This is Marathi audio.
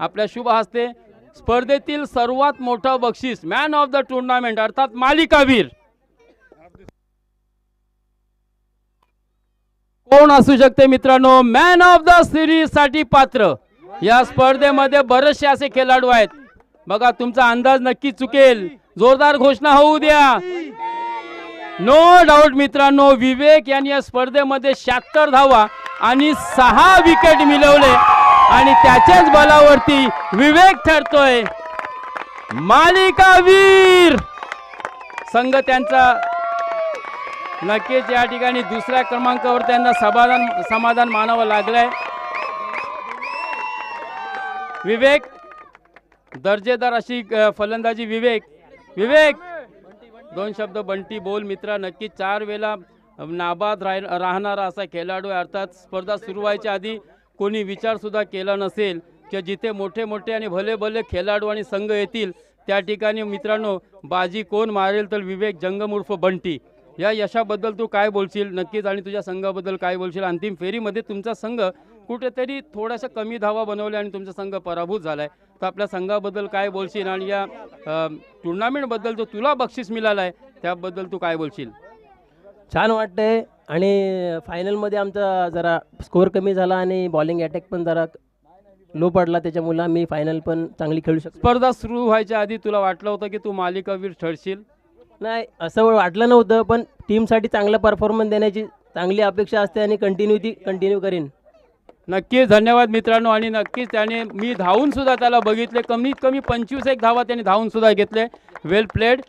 आपल्या शुभ हस्ते स्पर्धेतील सर्वात मोठं बक्षीस मॅन ऑफ द टुर्नामेंट अर्थात मालिकावीर कोण असू शकते मित्रांनो? मॅन ऑफ द सिरीजसाठी पात्र. या स्पर्धेमध्ये बरेचसे असे खेळाडू आहेत. बघा तुमचा अंदाज नक्की चुकेल. जोरदार घोषणा होऊ द्या. नो डाऊट मित्रांनो विवेक यांनी या स्पर्धेमध्ये शहात्तर धावा आणि सहा विकेट मिळवले. आणि त्याच्याच बलावरती विवेक ठरतोय. मालिकावीर संघ त्यांचा नक्कीच या ठिकाणी दुसऱ्या क्रमांकावर त्यांना समाधान समाधान मानावं लागलंय. विवेक दर्जेदार अशी फलंदाजी विवेक. विवेक! दोन शब्द बंटी बोल मित्रा नक्की चार वेळा नाबाद राह राहणारा असा खेळाडू अर्थात स्पर्धा सुरू व्हायच्या आधी कोणी विचारसुद्धा केला नसेल की जिथे मोठे मोठे आणि भले भले खेळाडू आणि संघ येतील त्या ठिकाणी मित्रांनो बाजी कोण मारेल तर विवेक जंगम उर्फ बंटी. या यशाबद्दल तू काय बोलशील? नक्कीच आणि तुझ्या संघाबद्दल काय बोलशील? अंतिम फेरीमध्ये तुमचा संघ कुठेतरी थोड्याशा कमी धावा बनवल्या आणि तुमचा संघ पराभूत झाला आहे तर आपल्या संघाबद्दल काय बोलशील आणि या टुर्नामेंटबद्दल जो तुला बक्षीस मिळालं आहे त्याबद्दल तू काय बोलशील? छान वाटतंय. आणि फायनलमध्ये आमचा जरा स्कोअर कमी झाला आणि बॉलिंग अटॅक पण जरा लो पडला. त्याच्यामुळे आम्ही फायनल पण चांगली खेळू शकतो स्पर्धा सुरू व्हायच्या आधी तुला वाटलं होतं की तू मालिकावीर ठरशील? नाही असं वाटलं नव्हतं पण टीमसाठी चांगला परफॉर्मन्स देण्याची चांगली अपेक्षा असते आणि कंटिन्यू ती कंटिन्यू करीन. नक्कीच धन्यवाद मित्रांनो आणि नक्कीच त्याने मी धावून सुद्धा त्याला बघितले. कमीत कमी पंचवीस एक धावा त्याने धावून सुद्धा घेतले. वेल प्लेड